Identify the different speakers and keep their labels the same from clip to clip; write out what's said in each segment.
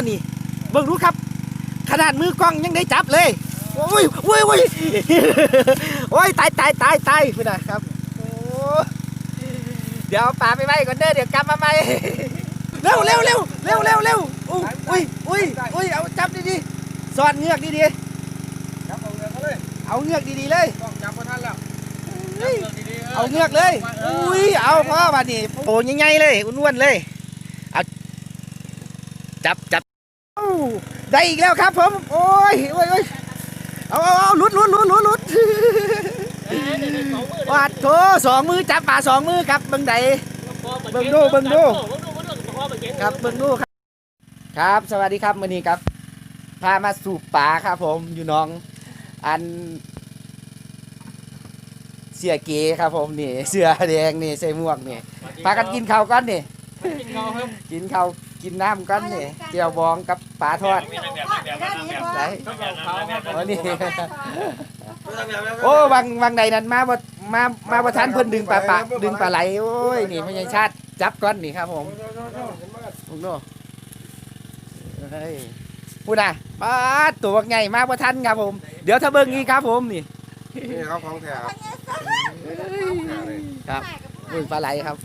Speaker 1: มันนี่เบิ่งดูครับ ขนาดมือกล้องยังได้จับเลยโอ้ยโอ้ยโอ้ยโอ้ยตายตายตายตายคุณนะครับโอ้เดี๋ยวเอาปลาไปไว้ก่อนเด้อเดี๋ยวกลับมาใหม่เร็วเร็วเร็วเร็วเร็วเร็วอุ้ยอุ้ยอุ้ยอุ้ยเอาจับดีๆสอดเงือกดี
Speaker 2: จับเอาเงินเขาเลย
Speaker 1: ๆเอาเงือกดีๆเลย
Speaker 2: ต้องจับพอท่านแล้ว
Speaker 1: เฮ้ย
Speaker 2: จับดีๆ
Speaker 1: เอาเงือกเลยอุ้ยเอาพ่อมานี่โอ้ยใหญ่ๆเลยอ้วนๆเลยเอาจับจับโอ้ ได้อีกแล้วครับผมโอ้ยโอ้ยโอ้ยเอาเอาเอาหลุดหลุดหลุดหลุดหลุดวาดโถสองมือจับปลาสองมือครับเบิ่งใดเบิ่งดูเบิ่งดูครับเบิ่งดูครับ ครับ สวัสดีครับมื้อนี้ครับ พามาสูบปลาครับผมอยู่หน้อง อัน เสือเก๋ครับผมนี่ เสือแดงนี่ใส่หมวกนี่พากันกินข้าวกันนี่
Speaker 2: กินเขาครับ
Speaker 1: กินข้าว กินน้ำกันนี่เจียวบองกับปลาทอดไหน
Speaker 2: ต้องเอาเขาครับ
Speaker 1: โอ้นี่โอ้บางบางใดนั้นมาบ่มามาบ่ทันเพิ่นดึงปลาปลาดึงปลาไหลโอ้ยนี่พญาชาติจับก้อนนี่ครับผมลุงโนเฮ้ยพูดนะปลาตัวบักใหญ่มาบ่ทันครับผม เดี๋ยวถ้าเบิ่งอีกครับผมนี่
Speaker 2: นี่เขาของแถว
Speaker 1: ครับเบิ่งปลาไหลครับ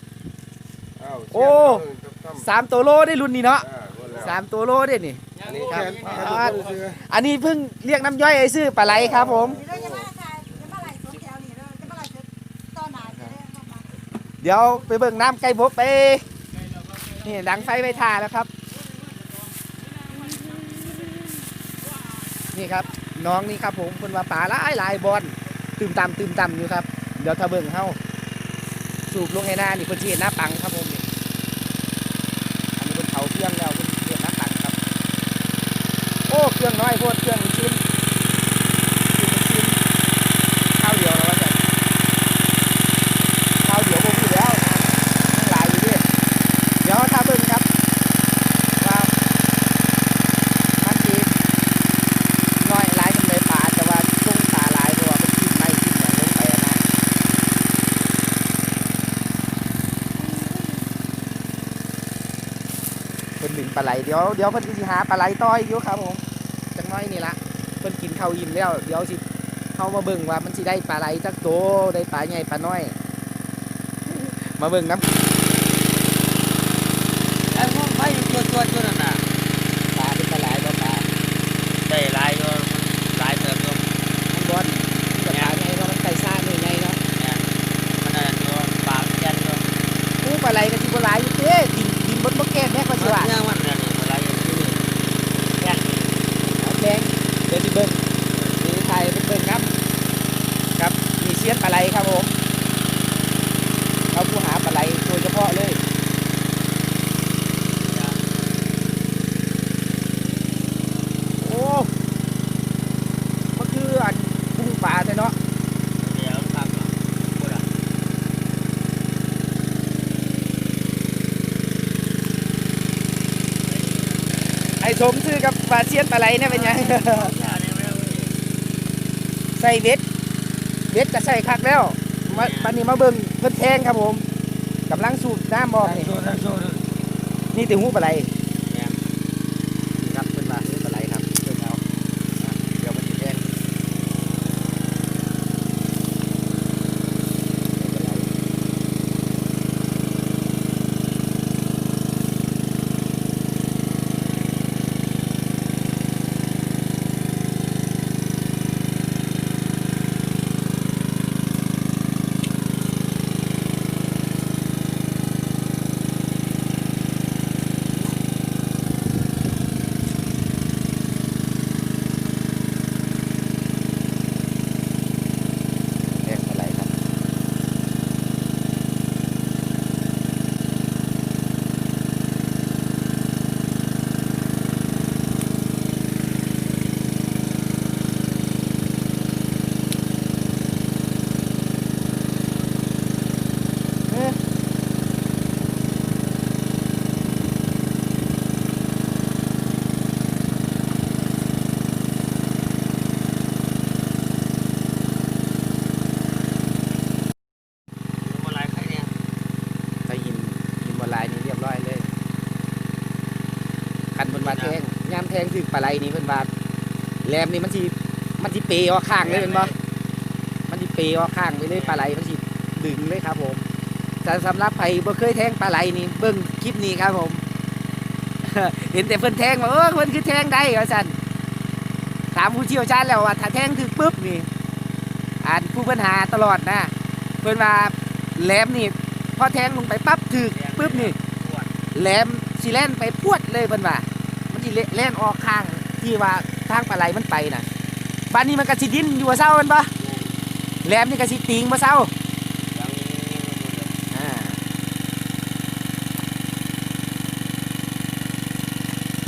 Speaker 2: โอ้
Speaker 1: สามตัวโลได้รุ่นนี้เนาะสามตัวโลได้นี่
Speaker 2: อันนี้
Speaker 1: ครับ
Speaker 2: แค่
Speaker 1: อันนี้เพิ่งเรียกน้ำย่อยไอ้ซื้อปลาไหลครับผม เดี๋ยวไปเบิ่งน้ำใกล้บกไปนี่ดังไฟไปท่าแล้วครับ นี่ครับ น้องนี่ครับผมคนว่าป่าหลายหลายบอลตื่มต่ำตื่มต่ำอยู่ครับ เดี๋ยวถ้าเบิ่งเฮาสูบลงให้หน้านี่คนที่เห็นหน้าปังครับผมนี่อันนี้คนเผาเครื่องแล้วคนที่เห็นหน้าปังครับ โอ้เค รื่องน้อยโพดเครื่องชิ้นชิ้นข้าวเดียวแล้วว่าจะข้าวเดียวผมอยู่แล้วนะทั้งหลายอยู่ด้วยเดี๋ยวถ้าเบิ่งครับว่ามันสีน้อยหลายจำเลยป่าแต่ว่าช่วงป่าหลายเพราะว่าเป็นขึ้นไม่ขึ้นอย่างลงไปนะเป็นหนึ่งปลาไหลเดี๋ยวเดี๋ยวเพิ่นสิหาปลาไหลต่อยอยู่ครับผม น้อยนี่ละเพิ่นกินข้าวอิ่มแล้ว เดี๋ยวสิเข้ามาเบิ่งว่ามันสิได้ปลาไหลจักโตได้ปลาใหญ่ปลาน้อย มาเบิ่งน้
Speaker 3: ไอ้พวกไฟตัวตัวตัวนั่นน่ะำ
Speaker 1: ปลาเป็นปลาไหลบ่ปลา
Speaker 3: ได้หลายอยู่หลายเติมอยู่
Speaker 1: มันบอลกับปลาไงเนาะมันไก่ซ่าหน่อยไงเนาะ
Speaker 3: เนี่ยมันนั่นอยู่ปากยันอยู่
Speaker 1: อู้ปลาไหลก็สิบ่หลายอยู่เด้ดินดินบนบ่แก้มแม่ก็สิว่า
Speaker 3: เรื่องมันนั่นนี่หลายอยู่ที่นี่ยัน
Speaker 1: เอาแดงเดี๋ยวสิเบิ่งสิถ่ายเป็นเบิ่งครับครับมีเสียนปลาไหลครับผมเขาผู้หาปลาไหลโดยเฉพาะเลยโอ้มันคืออันกุ้งปลาแต่เนาะ
Speaker 3: เดี๋ยวทำอะพูดอะ
Speaker 1: ไอ้สมซื้อ กับปลาเสียนปลาไหลเนี่ยเป็นไงใส่เบ็ดเบ็ดก็ใส่คักแล้วมาปันนี้มาเบิ่งเพิ่นแทงครับผมกำลังสูบน้ำบอกนี่
Speaker 3: สู้สู้สู้
Speaker 1: นี่ถึงหูปลาไหล งถึกปลาไหลนี่เพิ่นว่าแหลมนี่มันสิมันสิเปออกข้างเลยเห็นบ่มันสิเปออกข้างไปเลยปลาไหลมันสิดึงเลยครับผมแต่สำหรับไผบ่เคยแทงปลาไหลนี่เบิ่งคลิปนี้ครับผม เห็นแต่เพิ่นแทงว่าเออเพิ่นคือแทงได้ว่าซั่นถามผู้เชี่ยวชาญแล้วว่าถ้าแทงถึกปุ๊บนี่อ่านผู้ปัญหาตลอดนะ เพิ่นว่าแหลมนี่พอแทงลงไปปั๊บถึกปุ๊บนี่
Speaker 3: ปวด
Speaker 1: แหลมสิแล่นไปพวดเลยเพิ่นว่า มันสิแล่นออกข้างที่ว่าทางปลาไหลมันไปน่ะบ้านนี้มันก็สิดิ้นอยู่ว่าเศร้ามันปะแหลมนี่ก็สิติงบ่เศร้า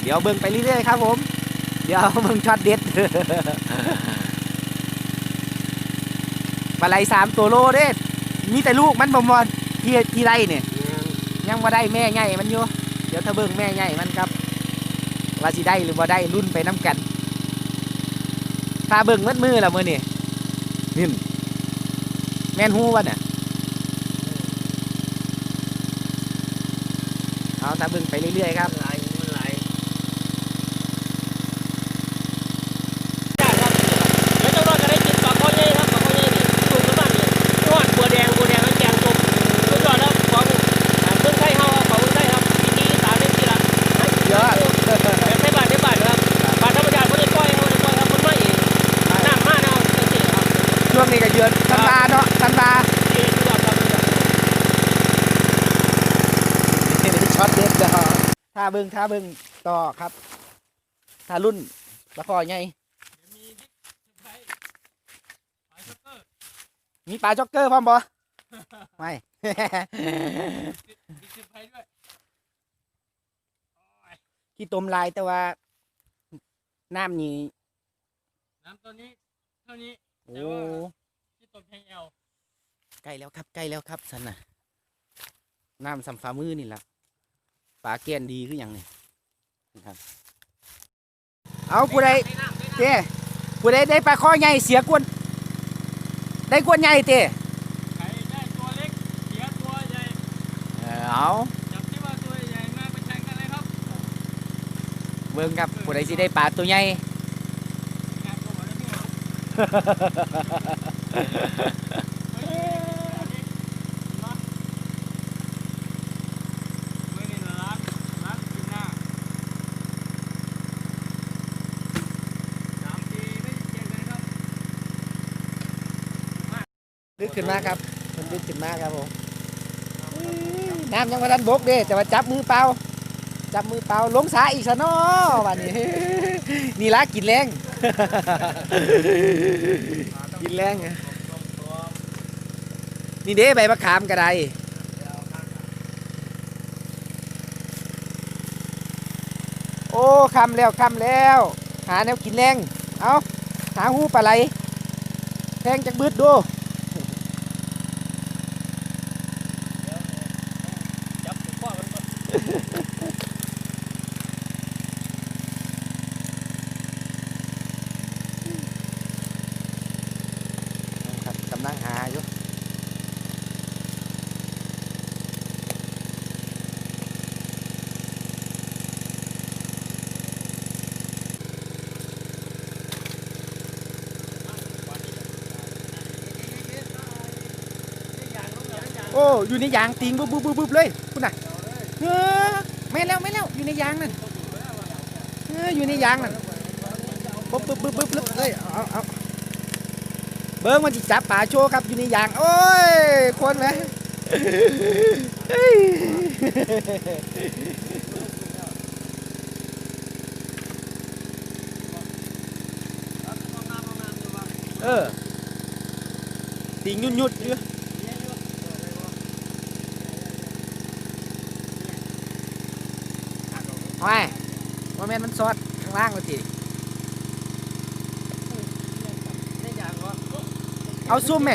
Speaker 1: เดี๋ยวเบิ่งไปเรื่อยๆครับผม เดี๋ยวเบิ่งช็อตเด็ดปลาไหลสามตัวโลเด้มีแต่ลูกมันบ่มอนที่ที่ไรเนี่ยยังบ่ได้แม่ใหญ่มันอยู่เดี๋ยวถ้าเบิ่งแม่ใหญ่มันครับ ว่าสิได้หรือบ่ได้รุ่นไปน้ำกันถ้าเบิ่งมัดมือและมื้อนี่นี่แม่นฮู้บ่น่ะเอาถ้าเบิ่งไปเรื่อยๆครับ
Speaker 3: เบิ่ง
Speaker 1: ถ้าเบิ่งต่อครับถ้ารุ่นละคอใหญ่มีปลาจ็อกเกอร์พร้อมบ่ไม่
Speaker 2: มีเซอร์ไพรส์ด้วย
Speaker 1: ขี้ตมลายแต่ว่าน้ำนี่
Speaker 2: น้ำตัวนี้เท่านี้
Speaker 1: โอ้
Speaker 2: แต่ว่าที่ตกแทงเอล
Speaker 1: ใกล้แล้วครับใกล้แล้วครับสันน่ะน้ำสัมฟ้ามือนี่ล่ะปลาแกนดีคืออย่างนี่นะครับ เอาผู้ใดเต้ผู้ใดได้ปลาข้อใหญ่เสียกวน ได้กวนใหญ่เต้
Speaker 2: ใครได้ตัวเล็กเสียตัวใหญ่
Speaker 1: เออเอา
Speaker 2: จับที่ว่าตัวใหญ่มาไปแข่งกันเลยครับ
Speaker 1: เบิ่งครับผู้ใดสิได้ปลาตัวใหญ่
Speaker 2: งานตัวหมดแล้วพี่หมอเฮ้ยอันนี้เนาะไม่นี่นะร้านร้านกินหน้าสามปีไม่เจอกันครับ
Speaker 1: ดึกขึ้นมาครับมั นดึกขึ้นมาครับผมน้ำยังไม่ทันบกเด้แต่ว่าจับมือเปล่าจับมือเปล่าลงสาอีกซะเนาะวันนี้นี่ละกินแรงกินแรงนี่เด้ใบมะขามกระไดโอ้คำแล้วคำแล้ว หาแนวกินแรงเอาหาหูปลาไหลแทงจากบืดดู
Speaker 3: จับข้อมันก่อน
Speaker 1: ครับกำลังหาอยู่โอยู่ในยางติงบึบบึบบึบบึบเลยคุณน่ะเออไม่แล้วไม่แล้วอยู่ในยางนั่นเอออยู่ในยางนั่นบึบบึบบึบบึบบึบเลยเอาเอาเบิ้งมันจิจับป่าโชว์ครับอยู่ในยางโอ้ยคนไหมเออติงยุดยุดๆอ ห้อยว่าแม่นมันซอดข้างล่างเลยทีเอาซุ่มไหม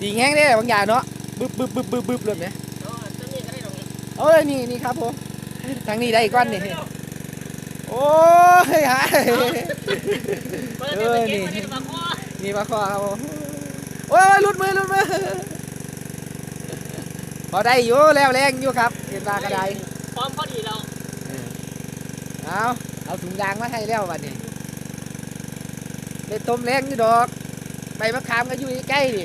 Speaker 1: ตีแห้งได้บางอย่างเนาะบึบบึบบึบบึบบึบเลยเนี่ย
Speaker 3: เนาะจะมีก็ได้ตรงนี้
Speaker 1: เอ้ยนี่นี่ครับผมทางนี้ได้อีกก้อนนี่โอ้ยหาย
Speaker 3: เปิดได้เก็บมาได้ปากคอ
Speaker 1: นี่มาคอครับผมโอ้ยหลุดมือหลุดมือพอได้อยู่แล้วแรงอยู่ครับเห็นตากระได
Speaker 3: พร้อมพอดีเรา
Speaker 1: เอาเอาถุงยางมาให้แล้ววันนี้ได้ต้มแรงอยู่ดอกใบมะขามก็อยู่ใกล้ๆดิ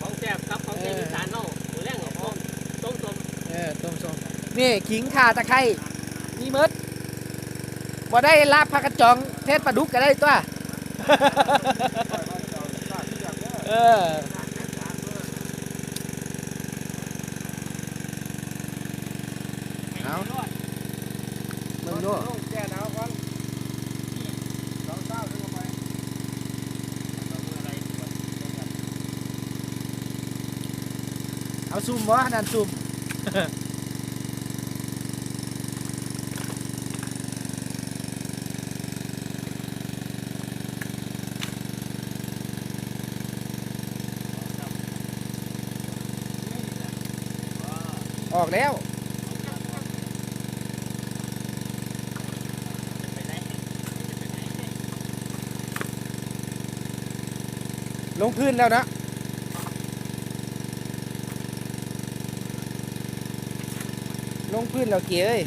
Speaker 3: ของแซ่บครับของแซ่บอีสานเนาะหมูแรงต้มต้มต้ม
Speaker 1: เออต้มส้ม นี่ขิงข่าตะไคร้มีมดบ่ได้ลาบผักกระจองเทศปลาดุกก็ได้ตัว เออเอาเบิ่งดู
Speaker 2: แก้หนาวก่อนสองเช้าถึงไป
Speaker 1: เอาซุ่มบ่นั่นซุ่ม ออกแล้วลงพื้นแล้วนะลงพื้นแล้วเก๋เอ้ย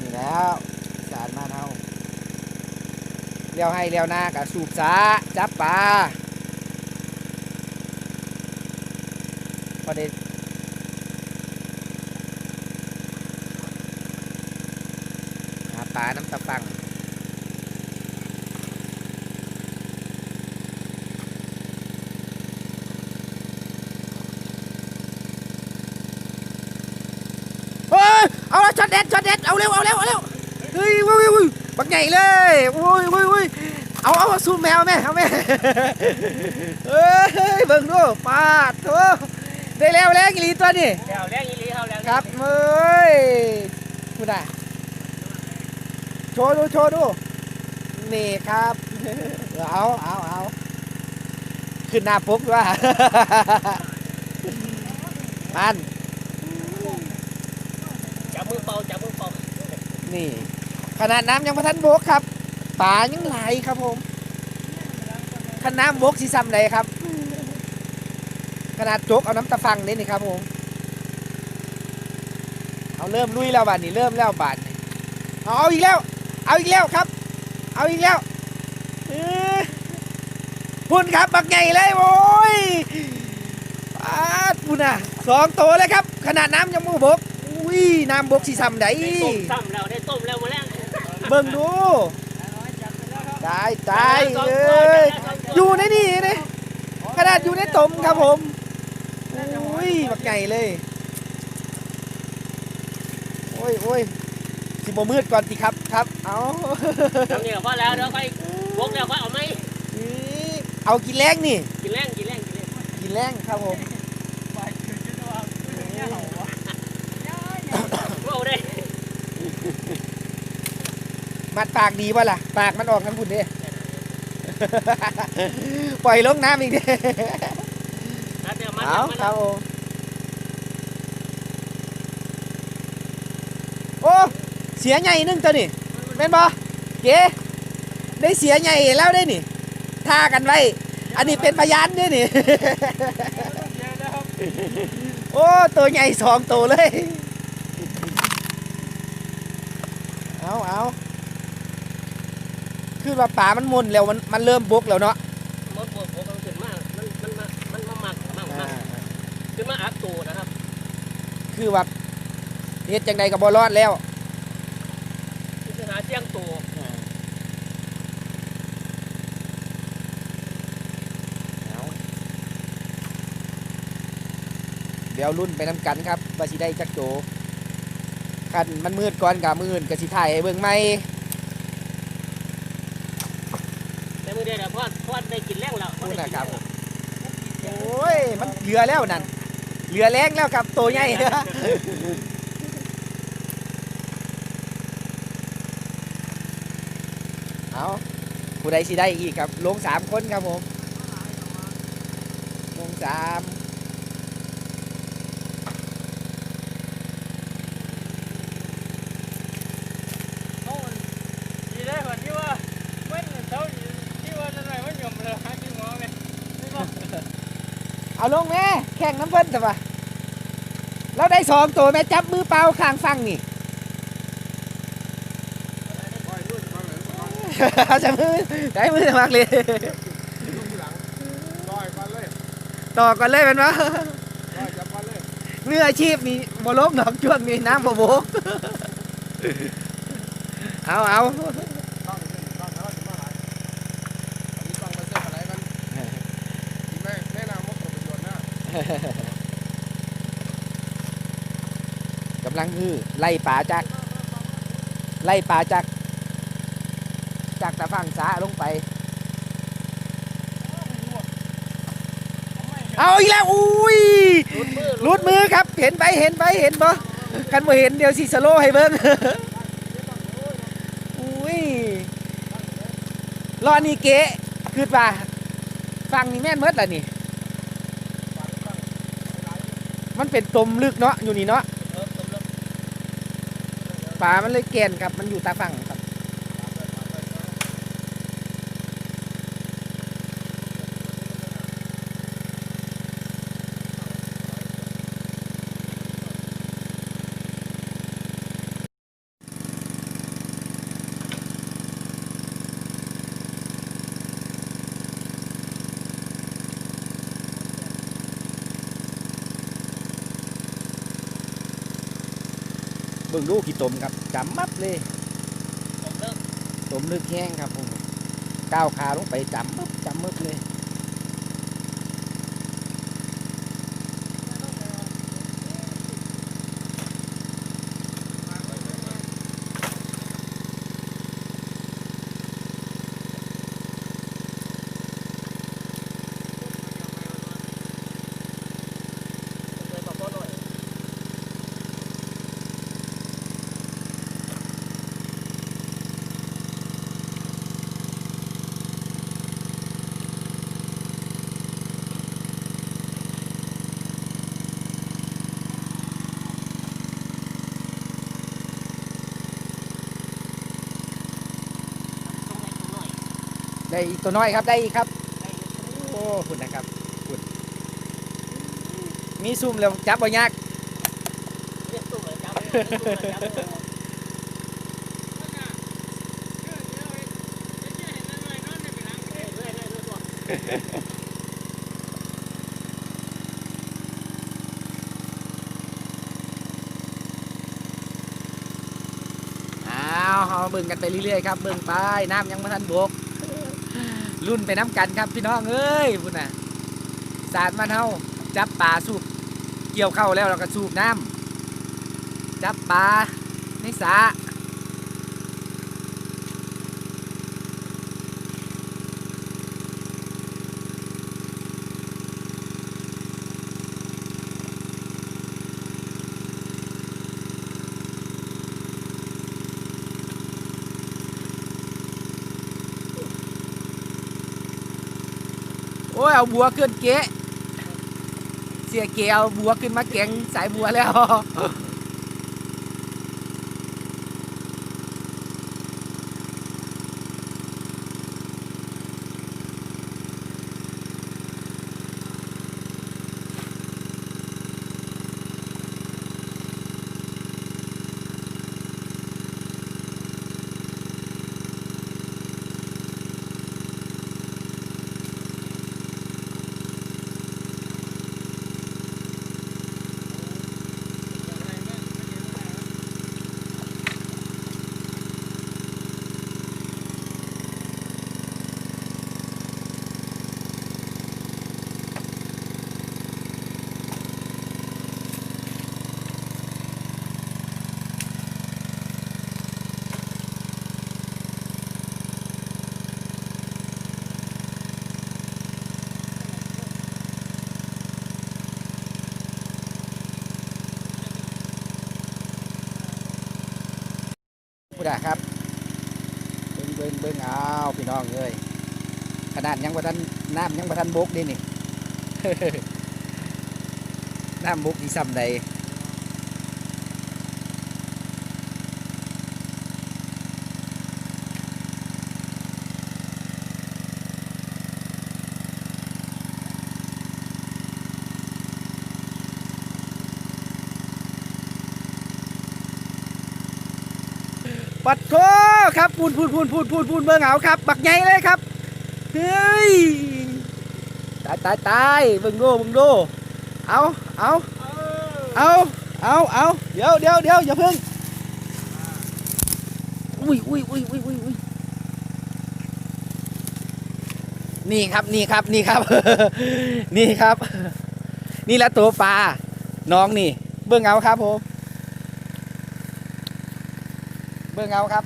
Speaker 1: นี่แล้วสารมานเฮาเลี้วให้เลี้ยวหน้ากับสูบสาจับปลาพอได้หาปลาน้ำตะปังเฮ้ยเอาละช็อตเด็ดช็อตเด็ดเอาเร็วเอาเร็วเอาเร็ว บักใหญ่เลยวุ้ยวุ้ยวุ้ยเอาเอาซูมแมวแม่เอาแม่เฮ้ยเบิ่งดูปาดโถได้แล้วแล้วอีหลีตัวนี้
Speaker 3: แล้วแรงอีหลีเฮาแล้ว
Speaker 1: ครับเอ้ยพูดได้โชว์ดูโชว์ดูนี่ครับเอาเอาเอาขึ้นหน้าปุ๊บว่ามัน
Speaker 3: จับมือเป่าจับมือเป่า
Speaker 1: นี่ ขนาดน้ำยังพระทันบกครับป่ายังไหลครับผมขนาดน้ำบกสีซ้ำใดครับ ขนาดจกเอาน้ำตะฟังนี่นี่ครับผมเอาเริ่มลุยแล้วบาดนี่เริ่มแล้วบาดนี่เอาเอาอีกแล้ว เอาอีกแล้วครับ เอาอีกแล้วพุ่นครับบักใหญ่เลยโอ้ยปาดพุ่นอะสองตัวเลยครับ ขนาดน้ำยังมูบกอุ้ยน้ำบกสีซ้ำใด
Speaker 3: ได้ต้มซ้ำแล้วได้ต้มแล้วมาแรง
Speaker 1: เบิ่งดูตายตายเอ้ยอยู่ในนี่นี่ขนาดอยู่ในตมครับผมอุ้ยบักใหญ่เลยโอ้ยโอ้ยสิบมืดก่อนสิครับครับ เอา
Speaker 3: ทำนี่ก็พอแล้วเดี๋ยวค่อยบกแล้วค่อยเอาไหม
Speaker 1: นี่เอากินแรงนี่
Speaker 3: กินแรงกินแรงกินแรง
Speaker 1: กินแรงครับผม
Speaker 3: เอาได้
Speaker 1: มัดปากดีป่ะล่ะ ปากมันออกทั้งพุ่นเด้ปล่อยลงน้ำอีกเด้
Speaker 3: แล้วเดี๋ยวมัน
Speaker 1: เอา
Speaker 3: มัน
Speaker 1: ครับผมโอ้เสียใหญ่นึงตัวนี่เป็นบ่เก๋ได้เสียใหญ่แล้วได้นี่ท่ากันไว้ อันนี้เป็นพยานด้วยนี่โอ้ตัวใหญ่สองตัวเลย เอาเอา คือว่าป่ามันมุนแล้วมันมันเริ่มบกแล้วเนาะ
Speaker 3: มดบกบกมันขึ้นมามันมันมามันมาหมักหมักหมักขึ้นมาอัดตัวนะครับ
Speaker 1: คือว่าเฮ็ดจังใดก็บ่รอดแล้ว
Speaker 3: คือหาเสียงตัว
Speaker 1: เอาเดี๋ยวรุ่นไปน้ำกันครับว่าสิได้จักโจคันมันมืดก่อนกับมืดก็สิถ่ายให้เบิ่งใหม่
Speaker 3: แต่มือ เดียวเดี๋ยวพอดพอดได้กินแรงแล้ว
Speaker 1: พูดนะครับโอ้ยมันเหลือแล้วนั่นเหลือแรงแล้วครับตัวใหญ่เอาผู้ใดสิได้อีกครับลงสามคนครับผมลงสาม
Speaker 2: เอามันดีได้กว่าที่ว่าเว้นเขาที่ว่านั่นไงมันหย่อมเลยหาที่หมอไงไม่บอก
Speaker 1: เอาลงแม่แข่งน้ำเพิ่นแต่ว่าเราได้สองตัวแม่จับมือเปล่าข้างฟังนี่จับมือได้มือมากเลยต่อกันเลยเป็นวะมืออาชีพนี่บ่ลงดอกช่วงนี้น้ำบ่โบกเอาเอา กำลังฮือไล่ป่าจาก ไล่ป่าจาก จากตะฝั่งซ้าลงไป เอาอีกแล้วอุ้ยรุดมือครับ เห็นไปเห็นไปเห็นบ่กันบ่เห็นเดี๋ยวสิสโลให้เบิ่งอุ้ยรอนี่เก๋คือว่าฟังนี่แม่นเมดล่ะนี่ มันเป็นตมลึกเนาะอยู่นี่เนาะปลามันเลยแกนครับ มันอยู่ตาฝั่งครับ บิ่งดูกี่ตมครับจำมับเลย
Speaker 3: ผมเลิก
Speaker 1: ตมลึกแห้งครับผมก้าวขาลงไปจำมับจำมับเลย
Speaker 3: เลย
Speaker 1: ได้อีกตัวน้อยครับได้อีกครับ โอ้คุณนะครับคุณมีซุ่มแล้วจับบ่ยาก
Speaker 3: เรียกตู้เลยจับเรียกตู้เลยจับเลยเรื่อยเอยเรื่อยตัว
Speaker 1: อ้าเฮาเบิ่งกันไปเรื่อยๆครับเบิ่งไปน้ำยังบ่ทันบก รุ่นไปน้ำกันครับพี่น้องเอ้ยพุ่นน่ะสาดมันเฮาจับปลาสูบเกี่ยวเข้าแล้วเราก็สูบน้ำจับปลาในสา อ้ยเอาบัวขึ้นเก๊ะเสียเกเอาบัวขึ้นมาแกงสายบัวแล้ว พุ่นนะครับเบิ้งเบิ้งเบิ่งเอาพี่น้องเอ้ยขนาดยังประทันน้ำยังประทันบกดินี่น้ำบกที่ซ้ำใด ปัดโคครับพูนพูนพูนพูนพูนพูนเบิ่งเอาครับ บักใหญ่เลยครับ เฮ้ย ตายตายตายเบิ่งดูเบิ่งดูเอาเอาเอาเอาเอาเดี๋ยวเดี๋ยวเดี๋ยวอย่าเพิ่งอุ้ยอุ้ยอุ้ยอุ้ยอุ้ยอุ้ยนี่ครับนี่ครับนี่ครับ นี่ครับ นี่แหละตัวปลาน้องนี่ เบิ่งเอาครับผม เบิ่งเอาครับ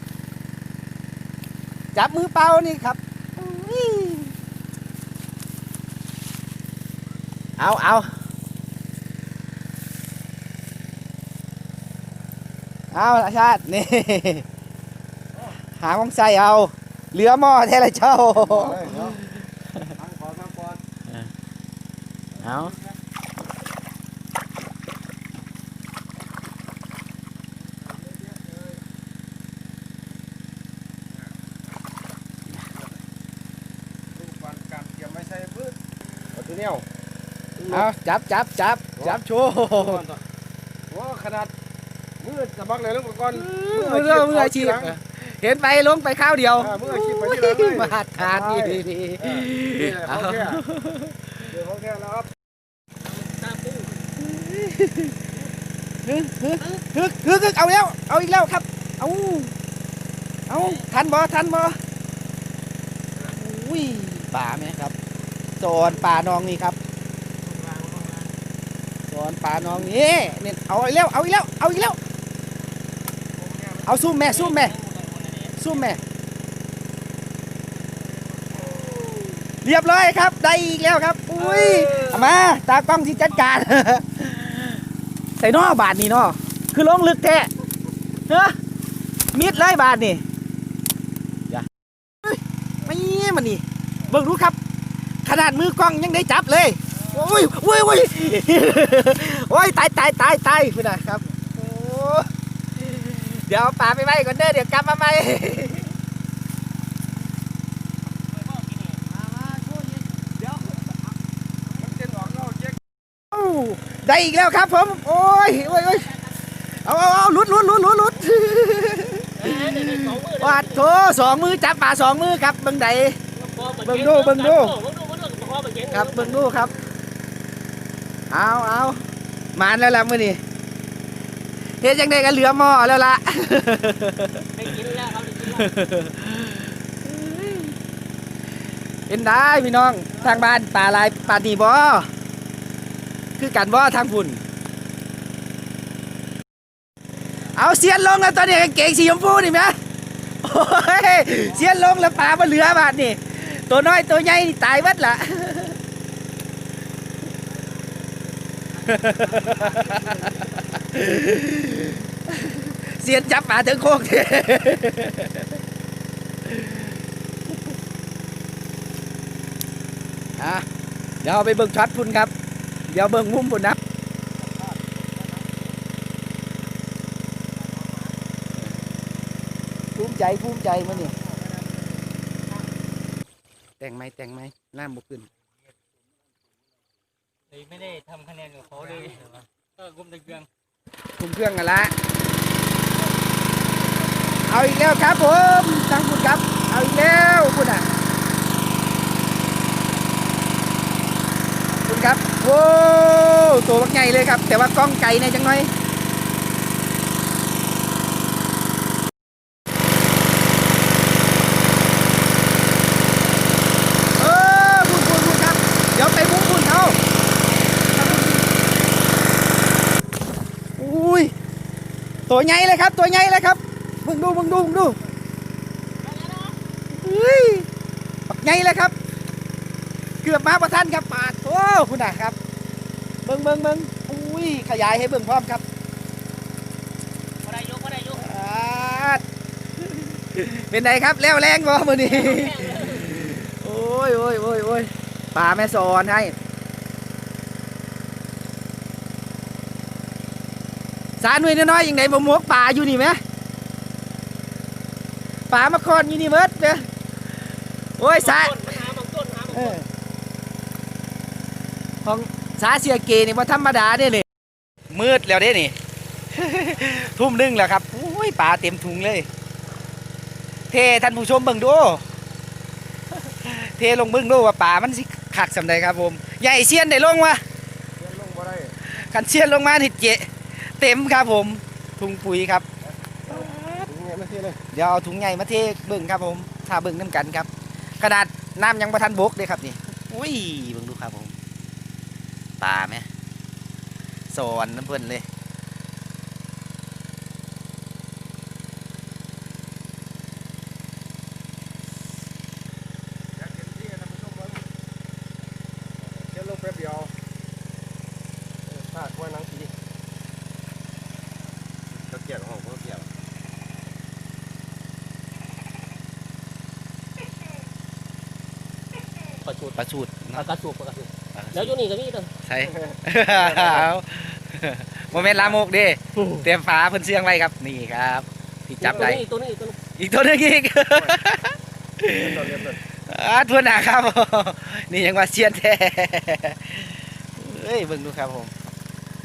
Speaker 1: จับมือเปล่านี่ครับอุ้ยเอาเอาเอาละชาตินี่ หาของใส่เอาเหลือหม้อแท้ละเจ้า
Speaker 2: ทั้งก่อนทั้งก่อน
Speaker 1: เอา
Speaker 2: ลูกก่อนกันเตรียมไม่ใช่พืชเอาทีเนี้ย
Speaker 1: เอาจับจับจับจับโชว์
Speaker 2: ว่าขนาดมือจะบักเลยลูกก่อน
Speaker 1: มือเรื่องมืออาชีพเห็นไปลงไปข้าวเดียว
Speaker 2: อ่ามืออาชีพไปที่หลังเลย
Speaker 1: มาขาดนี่ดี
Speaker 2: นี่แหละของแท้เดี๋ยวของแท้แล้วครับ
Speaker 3: ตาปู
Speaker 1: ฮึฮึฮึฮึฮึเอาแล้ว เอาอีกแล้วครับ เอาเอาทันบ่ทันบ่อุ้ยป่าไหมครับสอนป่าน้องนี่ครับส อนป่าน้องนี่เนี่ยเอาอีกแล้วเอาอีกแล้วเอาอีกแล้วเอาซุ่มแม่ซุ่มแม่ซุ่มแม่ เรียบร้อยครับ ได้อีกแล้วครับ อุ้ยเอามาตากล้องที่จัดการ ใส่นอบาทนี่นาะคือลงลึกแท้เฮ้มิดเลยบาทนี่อย่าเฮ้ยไม่มันนี่เบิ่งดูครับ ขนาดมือกล้องยังได้จับเลย อ้ยโอ้ยโอ้ยโอ้ยตายตายตายตายคุณนะครับโอ้เดี๋ยวเอาปลาไปไว้ก่อนเด้อเดี๋ยวกลับมาใหม่
Speaker 2: มันเต้นออกแล้วเจ๊ก
Speaker 1: โอ้ได้อีกแล้วครับผมโอ้ยโอ้ยโอ้ยเอาเอาเอาหลุดหลุดหลุดหลุดหลุดวาดโถสองมือจับปลาสองมือครับเบิ่งใดเบิ่งดูเบิ่งดูครับเบิ่งดูครับ เอาเอามานแล้วล่ะมื้อนี้เฮ็ดจังได๋ก็เหลือหม้อแล้วล่ะ
Speaker 3: ได้กินแล้วครับได้กินแล้ว
Speaker 1: เป็นได้พี่น้องทางบ้านปลาลายปลานี่บ่คือกันบ่ทางฝุ่นเอาเสียนลงแล้วตอนนี้กางเกงสีชมพูนี่แหมโอ้ยเสียนลงแล้วปลาบ่เหลือบาดนี่ ตัวน้อยตัวใหญ่นี่ตายเบิดล่ะ เสียนจับปลาถึงโคกอะเดี๋ยวไปเบิ่งช็อตพุ่นครับ เดี๋ยวเบิ่งมุมพุ่นนะภูมิใจภูมิใจมั้นี่แต่งไหมแต่งไหมน้ำบกขึ้น
Speaker 2: เลยไม่ได้ทำคะแนนกับเขาเลยก็กุมตะเกียง
Speaker 1: คุมเครื่องกันละ เอาอีกแล้วครับผมทางคุณครับ เอาอีกแล้วคุณอะ คุณครับ โอ้ตัวบักใหญ่เลยครับ แต่ว่ากล้องไกลในอยจังหน่อยเออคุณคุณคุณครับ เดี๋ยวไปมุ้งคุณเขาอุ้ย ตัวใหญ่เลยครับ ตัวใหญ่เลยครับเบิ่งดูเบิ่งดูเบิ่งดูเฮ้ยบักใหญ่เลยครับ เกือบมาประทันครับปาดโอ้คุณน่ะครับเบิ่งเบิ่งเบิ่งอุ้ยขยายให้เบิ่งพร้อมครับ
Speaker 3: บ่ได้ยกบ่ได้ยก
Speaker 1: ปาดเป็นไงครับแล้วแรงบ่มื้อนี้โอ้ยโอ้ยโอ้ยโอ้ยป่าแม่สอนให้ สาหน่วยน้อยๆอย่างไดบ่มกป่าอยู่นี่ไหมป่ามาคอนอยู่นี่เบิดเด้อโอ้ยสา
Speaker 3: ต้นหาบางต้นหาบาง
Speaker 1: เอ
Speaker 3: ต้น
Speaker 1: อของสาเสียเกนี่บ่ธรรมดาเด้นี่มืดแล้วเด้นี่ ทุ่มหนึงแล้วครับโอ้ยป่าเต็มถุงเลย เทท่านผู้ชมเบิ่งดูเทลงเบิ่งดูว่าป่ามันสิคักสำใดครับผม ใหญ่เซียนได้ลงวะ
Speaker 2: เดินลงบ่ได้
Speaker 1: คันเซียนลงมานี่เจ เต็มครับผม ถุงปุ๋ยครับ
Speaker 2: ถึงไงไม่เท่เลย
Speaker 1: เดี๋ยวเอาถุงใหญ่มาเทเบิ่งครับผมถ้าเบิ่งน้ำกันครับ ขนาดน้ำยังประทันบกเลยครับนี่อุ้ยเบิ่งดูครับผมปลาไหมสอนน้ำเพิ่นเลย
Speaker 2: อยากเห็นที่ท่านผู้ชมเบิ่งเดินลงแป๊บเดียวเออพลาดไว้หนังสีตะเกียบของตะเกียบ
Speaker 3: ประชุด
Speaker 1: ประสูตร
Speaker 3: ปลากระสุกปลากระสุกแล้วอยู่นี่ก็มีตัว
Speaker 1: ใช่ เอาโมเมนต์ลามกเดิเตรียมฟ้าเพิ่นเสียงไว้ครับ นี่ครับที่จับได้
Speaker 3: ตัวนี้ตัวนี้
Speaker 1: อีกตัวหนึงอีก
Speaker 2: เรียนต้นเรียนต้น
Speaker 1: อาทวนหนาครับ นี่ยังว่าเซียนแท้เฮ้ยเบิ่งดูครับผม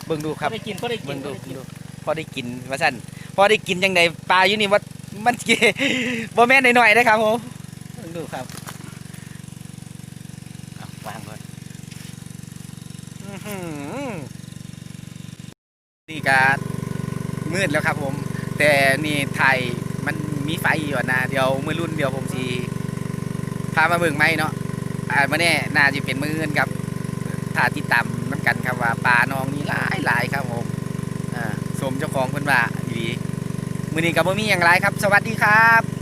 Speaker 1: เบิ่งดูครับ
Speaker 3: ได้กินก็ได้กิ
Speaker 1: เบิ่
Speaker 3: น
Speaker 1: งดูเบิ่งดูพอได้กินว่าสั่นพอได้กินยังไงปลาอยู่นี่ว่ามันบ่แม่นหน่อยๆนะครับผมเบิ่งดูครับเอาวางก่อนอื้อหือ นี่ก็มืดแล้วครับผม แต่นี่ไทยมันมีไฟอยู่นะ เดี๋ยวมือรุ่นเดี๋ยวผมสีพามาเบิ่งไหมเนาะอ่ามื่อนี้น่าจะเป็นมือเงินครับถ้าติดตามน้ำกันครับว่าปลาน้องนี่หลายหลายครับผมอ่าสมเจ้าของเพิ่นว่าอีหลีมือนี้กับบ่มีอย่างไรครับ สวัสดีครับ